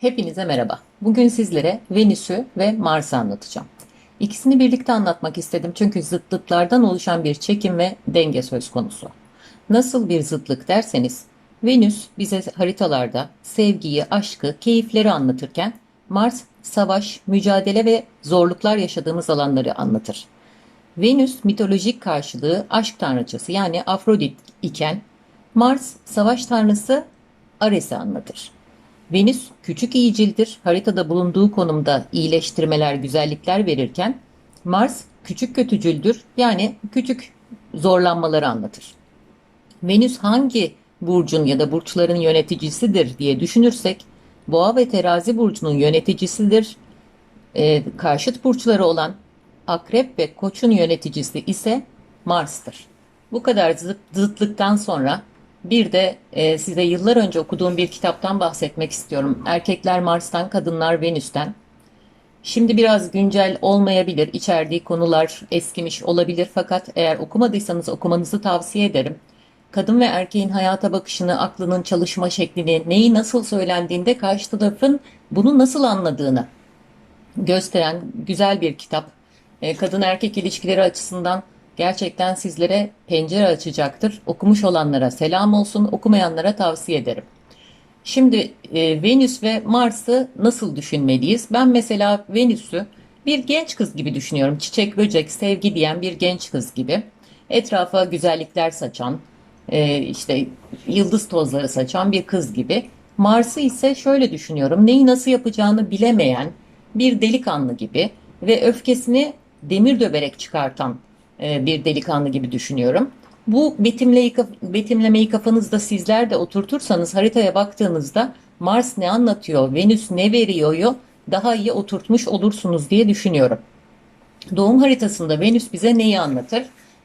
Hepinize merhaba. Bugün sizlere Venüs'ü ve Mars'ı anlatacağım. İkisini birlikte anlatmak istedim çünkü zıtlıklardan oluşan bir çekim ve denge söz konusu. Nasıl bir zıtlık derseniz, Venüs bize haritalarda sevgiyi, aşkı, keyifleri anlatırken Mars savaş, mücadele ve zorluklar yaşadığımız alanları anlatır. Venüs mitolojik karşılığı aşk tanrıçası yani Afrodit iken Mars savaş tanrısı Ares'i anlatır. Venüs küçük iyicildir. Haritada bulunduğu konumda iyileştirmeler, güzellikler verirken Mars küçük kötücüldür. Yani küçük zorlanmaları anlatır. Venüs hangi burcun ya da burçların yöneticisidir diye düşünürsek Boğa ve Terazi burcunun yöneticisidir. Ee, karşıt burçları olan Akrep ve Koç'un yöneticisi ise Mars'tır. Bu kadar zıt, zıtlıktan sonra bir de e, size yıllar önce okuduğum bir kitaptan bahsetmek istiyorum. Erkekler Mars'tan, Kadınlar Venüs'ten. Şimdi biraz güncel olmayabilir, içerdiği konular eskimiş olabilir fakat eğer okumadıysanız okumanızı tavsiye ederim. Kadın ve erkeğin hayata bakışını, aklının çalışma şeklini, neyi nasıl söylendiğinde karşı tarafın bunu nasıl anladığını gösteren güzel bir kitap. E, kadın erkek ilişkileri açısından gerçekten sizlere pencere açacaktır. Okumuş olanlara selam olsun, okumayanlara tavsiye ederim. Şimdi e, Venüs ve Mars'ı nasıl düşünmeliyiz? Ben mesela Venüs'ü bir genç kız gibi düşünüyorum. Çiçek, böcek, sevgi diyen bir genç kız gibi. Etrafa güzellikler saçan, e, işte yıldız tozları saçan bir kız gibi. Mars'ı ise şöyle düşünüyorum. Neyi nasıl yapacağını bilemeyen bir delikanlı gibi ve öfkesini demir döverek çıkartan e, bir delikanlı gibi düşünüyorum. Bu betimleyi, betimlemeyi kafanızda sizler de oturtursanız haritaya baktığınızda Mars ne anlatıyor, Venüs ne veriyor daha iyi oturtmuş olursunuz diye düşünüyorum. Doğum haritasında Venüs bize neyi anlatır?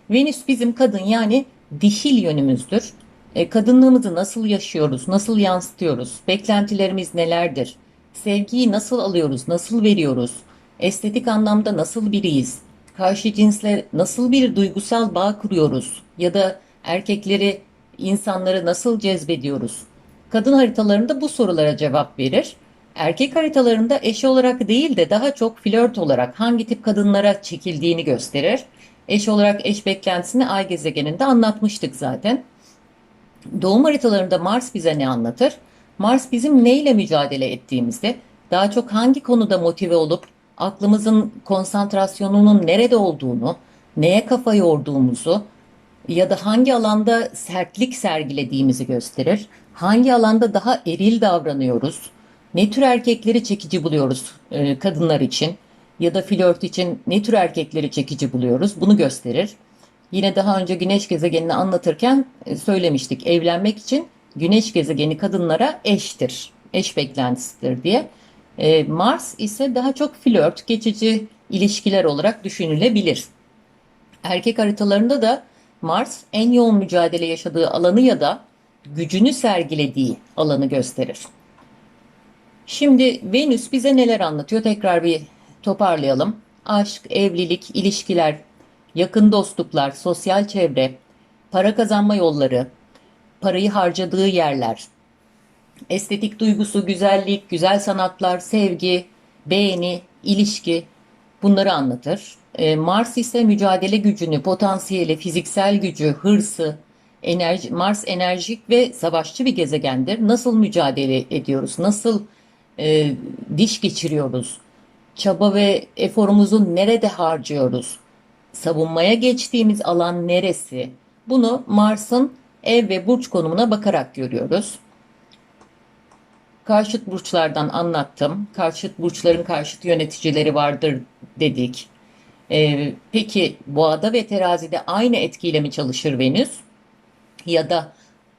Venüs bizim kadın yani dişil yönümüzdür. E, kadınlığımızı nasıl yaşıyoruz, nasıl yansıtıyoruz, beklentilerimiz nelerdir, sevgiyi nasıl alıyoruz, nasıl veriyoruz, estetik anlamda nasıl biriyiz, karşı cinsle nasıl bir duygusal bağ kuruyoruz ya da erkekleri, insanları nasıl cezbediyoruz? Kadın haritalarında bu sorulara cevap verir. Erkek haritalarında eş olarak değil de daha çok flört olarak hangi tip kadınlara çekildiğini gösterir. Eş olarak eş beklentisini ay gezegeninde anlatmıştık zaten. Doğum haritalarında Mars bize ne anlatır? Mars bizim neyle mücadele ettiğimizde, daha çok hangi konuda motive olup aklımızın konsantrasyonunun nerede olduğunu, neye kafa yorduğumuzu ya da hangi alanda sertlik sergilediğimizi gösterir. Hangi alanda daha eril davranıyoruz, ne tür erkekleri çekici buluyoruz e, kadınlar için ya da flört için ne tür erkekleri çekici buluyoruz bunu gösterir. Yine daha önce güneş gezegenini anlatırken e, söylemiştik evlenmek için güneş gezegeni kadınlara eştir, eş beklentisidir diye. E, Mars ise daha çok flört, geçici ilişkiler olarak düşünülebilir. Erkek haritalarında da Mars en yoğun mücadele yaşadığı alanı ya da gücünü sergilediği alanı gösterir. Şimdi Venüs bize neler anlatıyor? Tekrar bir toparlayalım. Aşk, evlilik, ilişkiler, yakın dostluklar, sosyal çevre, para kazanma yolları, parayı harcadığı yerler, estetik duygusu, güzellik, güzel sanatlar, sevgi, beğeni, ilişki bunları anlatır. E, Mars ise mücadele gücünü, potansiyeli, fiziksel gücü, hırsı, enerji, Mars enerjik ve savaşçı bir gezegendir. Nasıl mücadele ediyoruz? Nasıl e, diş geçiriyoruz? Çaba ve eforumuzu nerede harcıyoruz? Savunmaya geçtiğimiz alan neresi? Bunu Mars'ın ev ve burç konumuna bakarak görüyoruz. Karşıt burçlardan anlattım. Karşıt burçların karşıt yöneticileri vardır dedik. Ee, peki boğada ve terazide aynı etkiyle mi çalışır Venüs? Ya da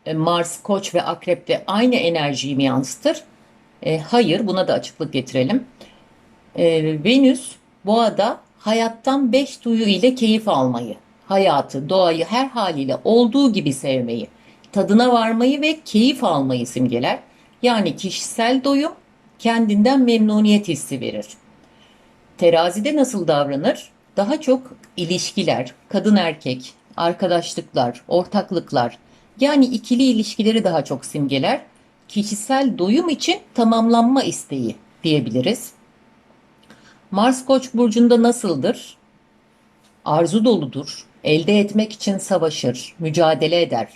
e, Mars, Koç ve Akrep'te aynı enerjiyi mi yansıtır? E, hayır, buna da açıklık getirelim. E, Venüs boğada hayattan beş duyu ile keyif almayı, hayatı, doğayı her haliyle olduğu gibi sevmeyi, tadına varmayı ve keyif almayı simgeler. Yani kişisel doyum kendinden memnuniyet hissi verir. Terazide nasıl davranır? Daha çok ilişkiler, kadın erkek, arkadaşlıklar, ortaklıklar yani ikili ilişkileri daha çok simgeler. kişisel doyum için tamamlanma isteği diyebiliriz. Mars Koç burcunda nasıldır? Arzu doludur, elde etmek için savaşır, mücadele eder,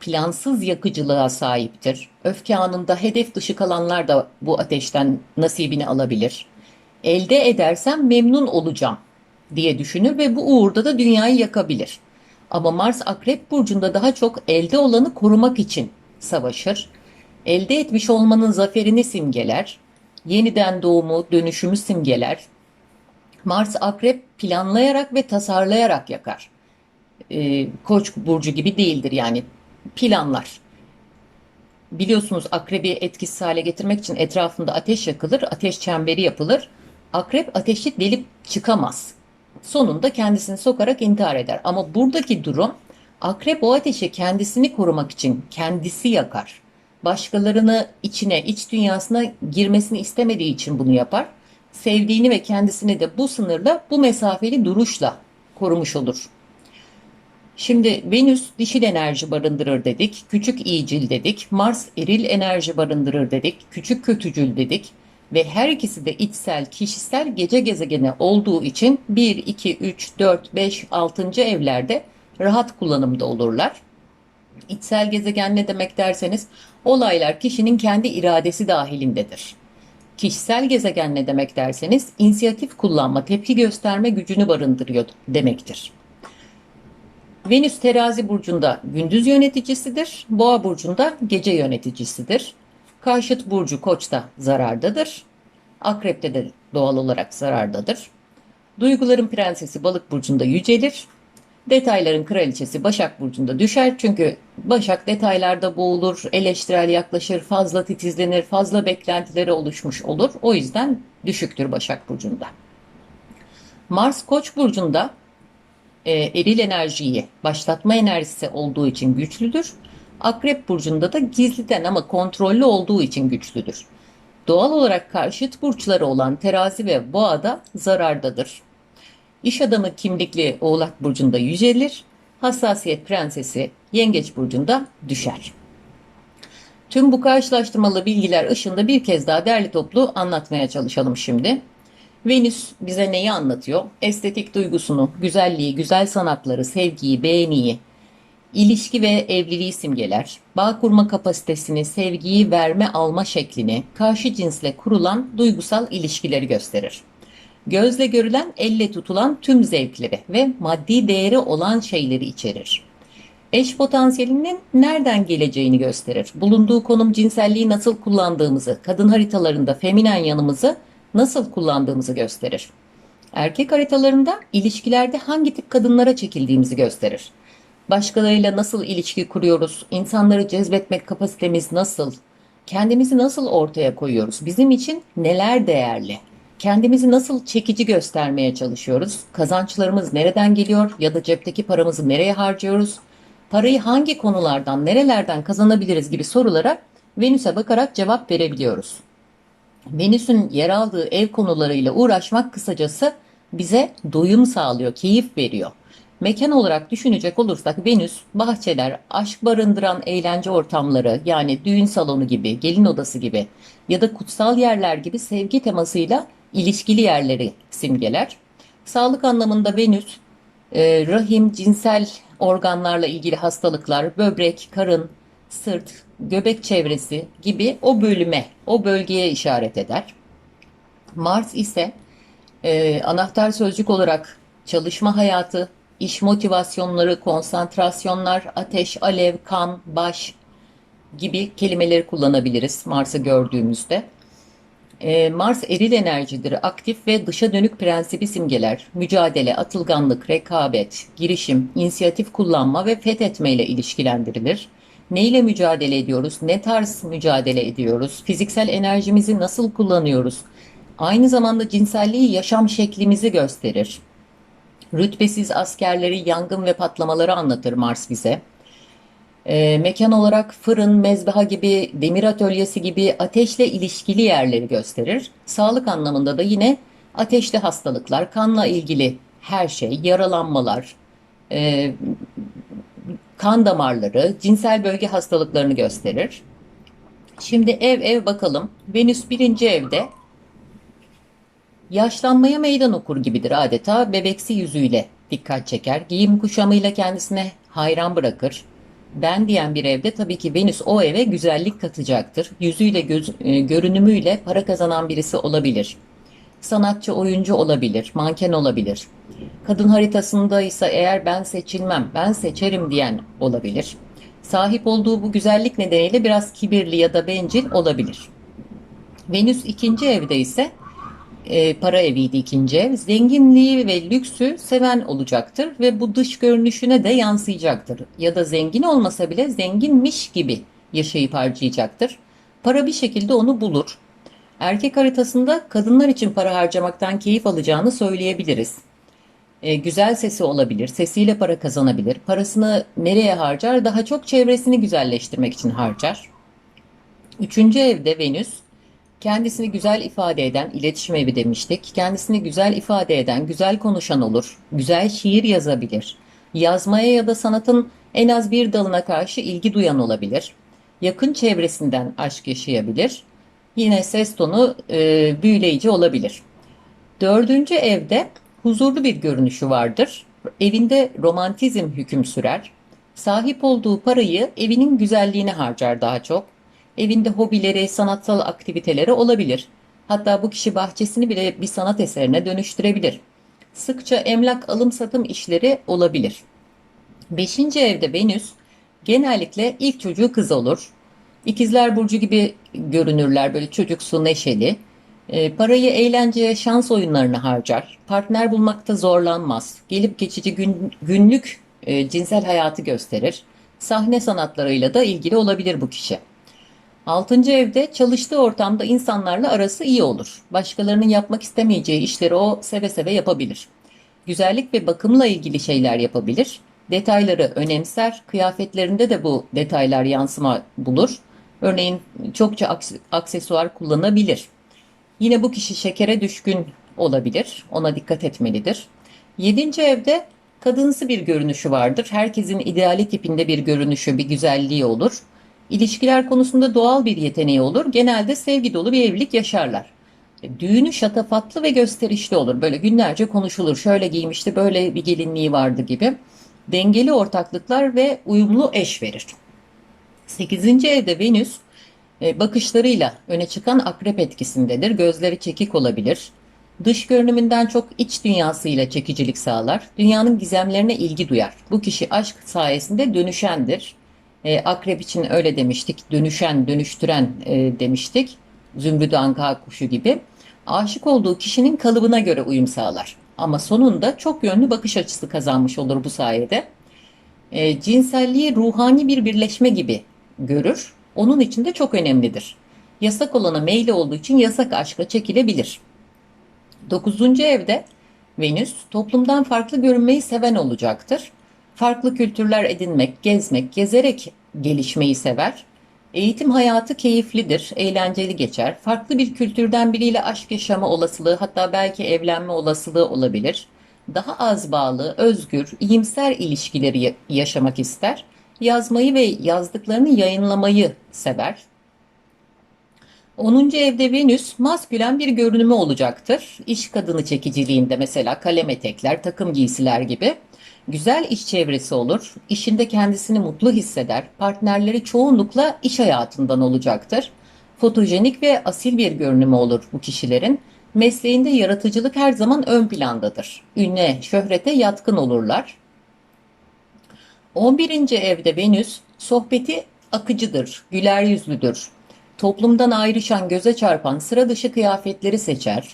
plansız yakıcılığa sahiptir. Öfke anında hedef dışı kalanlar da bu ateşten nasibini alabilir. Elde edersem memnun olacağım diye düşünür ve bu uğurda da dünyayı yakabilir. Ama Mars Akrep burcunda daha çok elde olanı korumak için savaşır. Elde etmiş olmanın zaferini simgeler. Yeniden doğumu, dönüşümü simgeler. Mars Akrep planlayarak ve tasarlayarak yakar. Ee, Koç burcu gibi değildir yani planlar. Biliyorsunuz akrebi etkisiz hale getirmek için etrafında ateş yakılır, ateş çemberi yapılır. Akrep ateşi delip çıkamaz. Sonunda kendisini sokarak intihar eder. Ama buradaki durum akrep o ateşe kendisini korumak için kendisi yakar. Başkalarını içine, iç dünyasına girmesini istemediği için bunu yapar. Sevdiğini ve kendisini de bu sınırda, bu mesafeli duruşla korumuş olur. Şimdi Venüs dişil enerji barındırır dedik, küçük iyicil dedik, Mars eril enerji barındırır dedik, küçük kötücül dedik ve her ikisi de içsel, kişisel gece gezegeni olduğu için 1, 2, 3, 4, 5, 6. evlerde rahat kullanımda olurlar. İçsel gezegen ne demek derseniz olaylar kişinin kendi iradesi dahilindedir. Kişisel gezegen ne demek derseniz inisiyatif kullanma, tepki gösterme gücünü barındırıyor demektir. Venüs terazi burcunda gündüz yöneticisidir. Boğa burcunda gece yöneticisidir. Karşıt burcu koçta zarardadır. Akrepte de doğal olarak zarardadır. Duyguların prensesi balık burcunda yücelir. Detayların kraliçesi Başak Burcu'nda düşer çünkü Başak detaylarda boğulur, eleştirel yaklaşır, fazla titizlenir, fazla beklentileri oluşmuş olur. O yüzden düşüktür Başak Burcu'nda. Mars Koç Burcu'nda e, eril enerjiyi, başlatma enerjisi olduğu için güçlüdür. Akrep Burcu'nda da gizliden ama kontrollü olduğu için güçlüdür. Doğal olarak karşıt burçları olan terazi ve boğada zarardadır. İş adamı kimlikli Oğlak Burcu'nda yücelir, hassasiyet prensesi Yengeç Burcu'nda düşer. Tüm bu karşılaştırmalı bilgiler ışığında bir kez daha derli toplu anlatmaya çalışalım şimdi. Venüs bize neyi anlatıyor? Estetik duygusunu, güzelliği, güzel sanatları, sevgiyi, beğeniyi, ilişki ve evliliği simgeler, bağ kurma kapasitesini, sevgiyi verme alma şeklini, karşı cinsle kurulan duygusal ilişkileri gösterir. Gözle görülen, elle tutulan tüm zevkleri ve maddi değeri olan şeyleri içerir. Eş potansiyelinin nereden geleceğini gösterir. Bulunduğu konum cinselliği nasıl kullandığımızı, kadın haritalarında feminen yanımızı nasıl kullandığımızı gösterir. Erkek haritalarında ilişkilerde hangi tip kadınlara çekildiğimizi gösterir. Başkalarıyla nasıl ilişki kuruyoruz, insanları cezbetmek kapasitemiz nasıl, kendimizi nasıl ortaya koyuyoruz, bizim için neler değerli, kendimizi nasıl çekici göstermeye çalışıyoruz, kazançlarımız nereden geliyor ya da cepteki paramızı nereye harcıyoruz, parayı hangi konulardan, nerelerden kazanabiliriz gibi sorulara Venüs'e bakarak cevap verebiliyoruz. Venüs'ün yer aldığı ev konularıyla uğraşmak kısacası bize doyum sağlıyor, keyif veriyor. Mekan olarak düşünecek olursak Venüs, bahçeler, aşk barındıran eğlence ortamları yani düğün salonu gibi, gelin odası gibi ya da kutsal yerler gibi sevgi temasıyla ilişkili yerleri simgeler. Sağlık anlamında Venüs, e, rahim, cinsel organlarla ilgili hastalıklar, böbrek, karın, sırt, göbek çevresi gibi o bölüme, o bölgeye işaret eder. Mars ise e, anahtar sözcük olarak çalışma hayatı, iş motivasyonları, konsantrasyonlar, ateş, alev, kan, baş gibi kelimeleri kullanabiliriz Mars'ı gördüğümüzde. E, Mars eril enerjidir, aktif ve dışa dönük prensibi simgeler, mücadele, atılganlık, rekabet, girişim, inisiyatif kullanma ve fethetme ile ilişkilendirilir. Ne ile mücadele ediyoruz? Ne tarz mücadele ediyoruz? Fiziksel enerjimizi nasıl kullanıyoruz? Aynı zamanda cinselliği yaşam şeklimizi gösterir. Rütbesiz askerleri, yangın ve patlamaları anlatır Mars bize. E, mekan olarak fırın, mezbaha gibi, demir atölyesi gibi ateşle ilişkili yerleri gösterir. Sağlık anlamında da yine ateşli hastalıklar, kanla ilgili her şey, yaralanmalar, e, kan damarları, cinsel bölge hastalıklarını gösterir. Şimdi ev ev bakalım. Venüs birinci evde yaşlanmaya meydan okur gibidir adeta. Bebeksi yüzüyle dikkat çeker. Giyim kuşamıyla kendisine hayran bırakır. Ben diyen bir evde tabii ki Venüs o eve güzellik katacaktır. Yüzüyle, göz, e, görünümüyle para kazanan birisi olabilir. Sanatçı, oyuncu olabilir, manken olabilir. Kadın haritasında ise eğer ben seçilmem, ben seçerim diyen olabilir. Sahip olduğu bu güzellik nedeniyle biraz kibirli ya da bencil olabilir. Venüs ikinci evde ise e, para eviydi ikinci ev. Zenginliği ve lüksü seven olacaktır ve bu dış görünüşüne de yansıyacaktır. Ya da zengin olmasa bile zenginmiş gibi yaşayıp harcayacaktır. Para bir şekilde onu bulur. Erkek haritasında kadınlar için para harcamaktan keyif alacağını söyleyebiliriz. E, güzel sesi olabilir, sesiyle para kazanabilir. Parasını nereye harcar? Daha çok çevresini güzelleştirmek için harcar. Üçüncü evde Venüs, kendisini güzel ifade eden, iletişim evi demiştik. Kendisini güzel ifade eden, güzel konuşan olur. Güzel şiir yazabilir. Yazmaya ya da sanatın en az bir dalına karşı ilgi duyan olabilir. Yakın çevresinden aşk yaşayabilir. Yine ses tonu e, büyüleyici olabilir. Dördüncü evde huzurlu bir görünüşü vardır. Evinde romantizm hüküm sürer. Sahip olduğu parayı evinin güzelliğine harcar daha çok. Evinde hobileri, sanatsal aktiviteleri olabilir. Hatta bu kişi bahçesini bile bir sanat eserine dönüştürebilir. Sıkça emlak alım satım işleri olabilir. Beşinci evde Venüs genellikle ilk çocuğu kız olur. İkizler Burcu gibi görünürler böyle çocuksu neşeli. E, parayı eğlenceye, şans oyunlarına harcar. Partner bulmakta zorlanmaz. Gelip geçici gün, günlük e, cinsel hayatı gösterir. Sahne sanatlarıyla da ilgili olabilir bu kişi. Altıncı evde çalıştığı ortamda insanlarla arası iyi olur. Başkalarının yapmak istemeyeceği işleri o seve seve yapabilir. Güzellik ve bakımla ilgili şeyler yapabilir. Detayları önemser. Kıyafetlerinde de bu detaylar yansıma bulur. Örneğin çokça aksesuar kullanabilir. Yine bu kişi şekere düşkün olabilir. Ona dikkat etmelidir. Yedinci evde kadınsı bir görünüşü vardır. Herkesin ideali tipinde bir görünüşü, bir güzelliği olur. İlişkiler konusunda doğal bir yeteneği olur. Genelde sevgi dolu bir evlilik yaşarlar. Düğünü şatafatlı ve gösterişli olur. Böyle günlerce konuşulur. Şöyle giymişti, böyle bir gelinliği vardı gibi. Dengeli ortaklıklar ve uyumlu eş verir. 8. evde Venüs e, bakışlarıyla öne çıkan akrep etkisindedir. Gözleri çekik olabilir. Dış görünümünden çok iç dünyasıyla çekicilik sağlar. Dünyanın gizemlerine ilgi duyar. Bu kişi aşk sayesinde dönüşendir. E, akrep için öyle demiştik. Dönüşen, dönüştüren e, demiştik. Zümrüt anka kuşu gibi. Aşık olduğu kişinin kalıbına göre uyum sağlar. Ama sonunda çok yönlü bakış açısı kazanmış olur bu sayede. E, cinselliği ruhani bir birleşme gibi görür. Onun için de çok önemlidir. Yasak olana meyli olduğu için yasak aşka çekilebilir. Dokuzuncu evde Venüs toplumdan farklı görünmeyi seven olacaktır. Farklı kültürler edinmek, gezmek, gezerek gelişmeyi sever. Eğitim hayatı keyiflidir, eğlenceli geçer. Farklı bir kültürden biriyle aşk yaşama olasılığı hatta belki evlenme olasılığı olabilir. Daha az bağlı, özgür, iyimser ilişkileri yaşamak ister yazmayı ve yazdıklarını yayınlamayı sever. 10. evde Venüs maskülen bir görünümü olacaktır. İş kadını çekiciliğinde mesela kalem etekler, takım giysiler gibi. Güzel iş çevresi olur. İşinde kendisini mutlu hisseder. Partnerleri çoğunlukla iş hayatından olacaktır. Fotojenik ve asil bir görünümü olur bu kişilerin. Mesleğinde yaratıcılık her zaman ön plandadır. Ünle, şöhrete yatkın olurlar. 11. evde Venüs sohbeti akıcıdır, güler yüzlüdür. Toplumdan ayrışan, göze çarpan sıra dışı kıyafetleri seçer.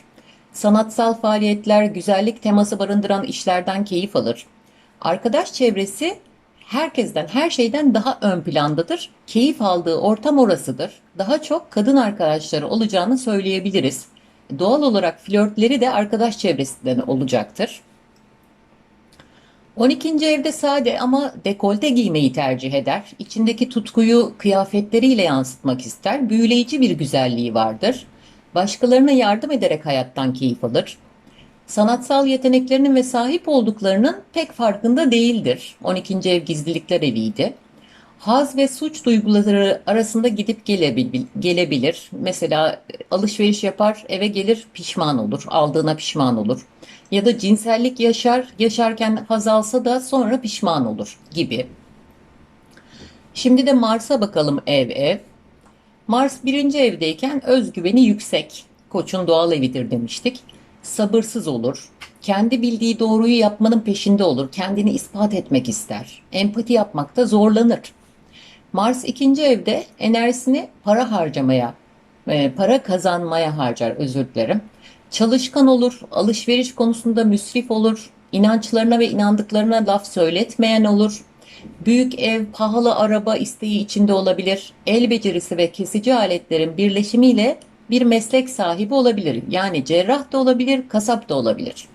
Sanatsal faaliyetler, güzellik teması barındıran işlerden keyif alır. Arkadaş çevresi herkesten, her şeyden daha ön plandadır. Keyif aldığı ortam orasıdır. Daha çok kadın arkadaşları olacağını söyleyebiliriz. Doğal olarak flörtleri de arkadaş çevresinden olacaktır. 12. evde sade ama dekolte giymeyi tercih eder. İçindeki tutkuyu kıyafetleriyle yansıtmak ister. Büyüleyici bir güzelliği vardır. Başkalarına yardım ederek hayattan keyif alır. Sanatsal yeteneklerinin ve sahip olduklarının pek farkında değildir. 12. ev gizlilikler eviydi. Haz ve suç duyguları arasında gidip gelebil- gelebilir. Mesela e, alışveriş yapar, eve gelir pişman olur, aldığına pişman olur. Ya da cinsellik yaşar, yaşarken haz alsa da sonra pişman olur gibi. Şimdi de Mars'a bakalım ev ev. Mars birinci evdeyken özgüveni yüksek. Koç'un doğal evidir demiştik. Sabırsız olur. Kendi bildiği doğruyu yapmanın peşinde olur. Kendini ispat etmek ister. Empati yapmakta zorlanır. Mars ikinci evde enerjisini para harcamaya, e, para kazanmaya harcar özür dilerim. Çalışkan olur, alışveriş konusunda müsrif olur, inançlarına ve inandıklarına laf söyletmeyen olur. Büyük ev, pahalı araba isteği içinde olabilir. El becerisi ve kesici aletlerin birleşimiyle bir meslek sahibi olabilir. Yani cerrah da olabilir, kasap da olabilir.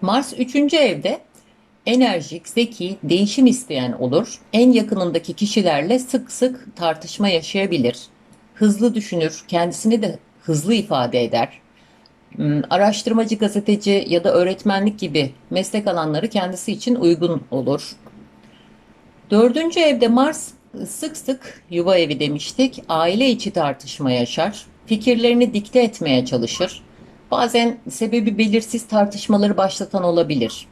Mars üçüncü evde enerjik, zeki, değişim isteyen olur. En yakınındaki kişilerle sık sık tartışma yaşayabilir. Hızlı düşünür, kendisini de hızlı ifade eder. Hmm, Araştırmacı, gazeteci ya da öğretmenlik gibi meslek alanları kendisi için uygun olur. Dördüncü evde Mars sık sık yuva evi demiştik. Aile içi tartışma yaşar. Fikirlerini dikte etmeye çalışır. Bazen sebebi belirsiz tartışmaları başlatan olabilir.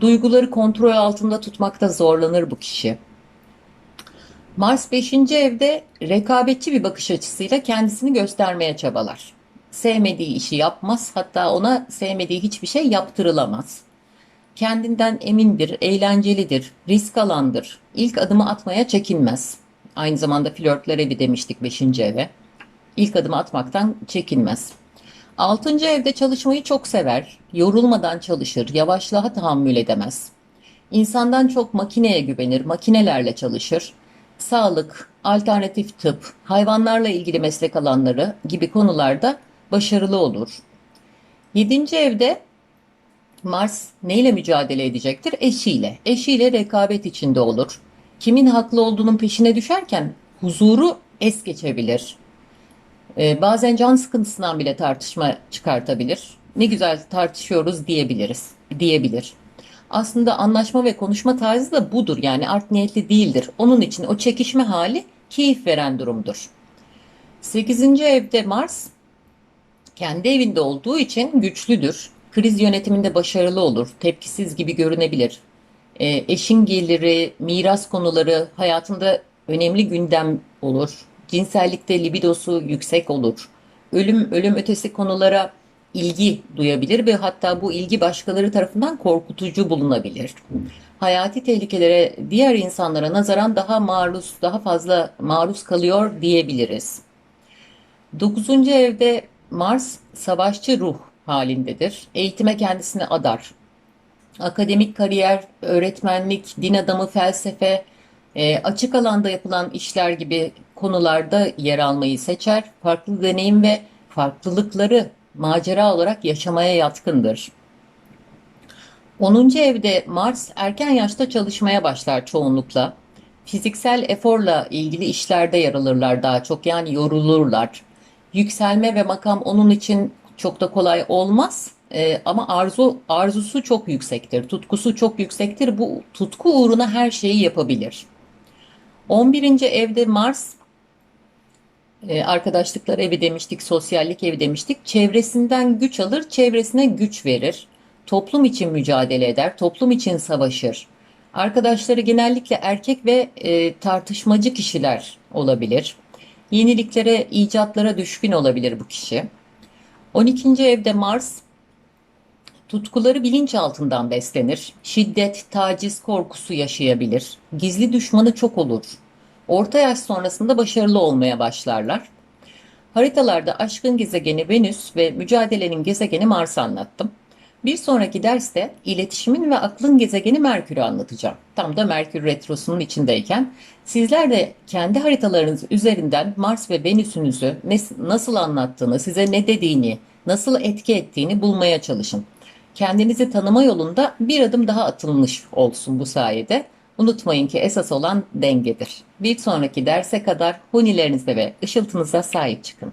Duyguları kontrol altında tutmakta zorlanır bu kişi. Mars beşinci evde rekabetçi bir bakış açısıyla kendisini göstermeye çabalar. Sevmediği işi yapmaz, hatta ona sevmediği hiçbir şey yaptırılamaz. Kendinden emindir, eğlencelidir, risk alandır. İlk adımı atmaya çekinmez. Aynı zamanda flörtler evi demiştik beşinci eve. İlk adımı atmaktan çekinmez. Altıncı evde çalışmayı çok sever. Yorulmadan çalışır, yavaşlığa tahammül edemez. İnsandan çok makineye güvenir, makinelerle çalışır. Sağlık, alternatif tıp, hayvanlarla ilgili meslek alanları gibi konularda başarılı olur. Yedinci evde Mars neyle mücadele edecektir? Eşiyle. Eşiyle rekabet içinde olur. Kimin haklı olduğunun peşine düşerken huzuru es geçebilir. Ee, bazen can sıkıntısından bile tartışma çıkartabilir. Ne güzel tartışıyoruz diyebiliriz, diyebilir. Aslında anlaşma ve konuşma tarzı da budur. Yani art niyetli değildir. Onun için o çekişme hali keyif veren durumdur. Sekizinci evde Mars kendi evinde olduğu için güçlüdür. Kriz yönetiminde başarılı olur. Tepkisiz gibi görünebilir. E, eşin geliri, miras konuları hayatında önemli gündem olur. Cinsellikte libidosu yüksek olur. Ölüm, ölüm ötesi konulara ilgi duyabilir ve hatta bu ilgi başkaları tarafından korkutucu bulunabilir. Hayati tehlikelere diğer insanlara nazaran daha maruz, daha fazla maruz kalıyor diyebiliriz. Dokuzuncu evde Mars savaşçı ruh halindedir. Eğitime kendisini adar. Akademik kariyer, öğretmenlik, din adamı, felsefe, e, açık alanda yapılan işler gibi konularda yer almayı seçer. Farklı deneyim ve farklılıkları macera olarak yaşamaya yatkındır. 10. evde Mars erken yaşta çalışmaya başlar çoğunlukla. Fiziksel eforla ilgili işlerde yer alırlar daha çok yani yorulurlar. Yükselme ve makam onun için çok da kolay olmaz. Ee, ama arzu arzusu çok yüksektir, tutkusu çok yüksektir. Bu tutku uğruna her şeyi yapabilir. 11. evde Mars e, arkadaşlıklar evi demiştik, sosyallik evi demiştik. Çevresinden güç alır, çevresine güç verir. Toplum için mücadele eder, toplum için savaşır. Arkadaşları genellikle erkek ve e, tartışmacı kişiler olabilir. Yeniliklere, icatlara düşkün olabilir bu kişi. 12. evde Mars tutkuları bilinç altından beslenir. Şiddet, taciz korkusu yaşayabilir. Gizli düşmanı çok olur. Orta yaş sonrasında başarılı olmaya başlarlar. Haritalarda aşkın gezegeni Venüs ve mücadelenin gezegeni Mars'ı anlattım. Bir sonraki derste iletişimin ve aklın gezegeni Merkür'ü anlatacağım. Tam da Merkür Retrosu'nun içindeyken sizler de kendi haritalarınız üzerinden Mars ve Venüs'ünüzü nasıl anlattığını, size ne dediğini, nasıl etki ettiğini bulmaya çalışın. Kendinizi tanıma yolunda bir adım daha atılmış olsun bu sayede. Unutmayın ki esas olan dengedir. Bir sonraki derse kadar hunilerinizde ve ışıltınıza sahip çıkın.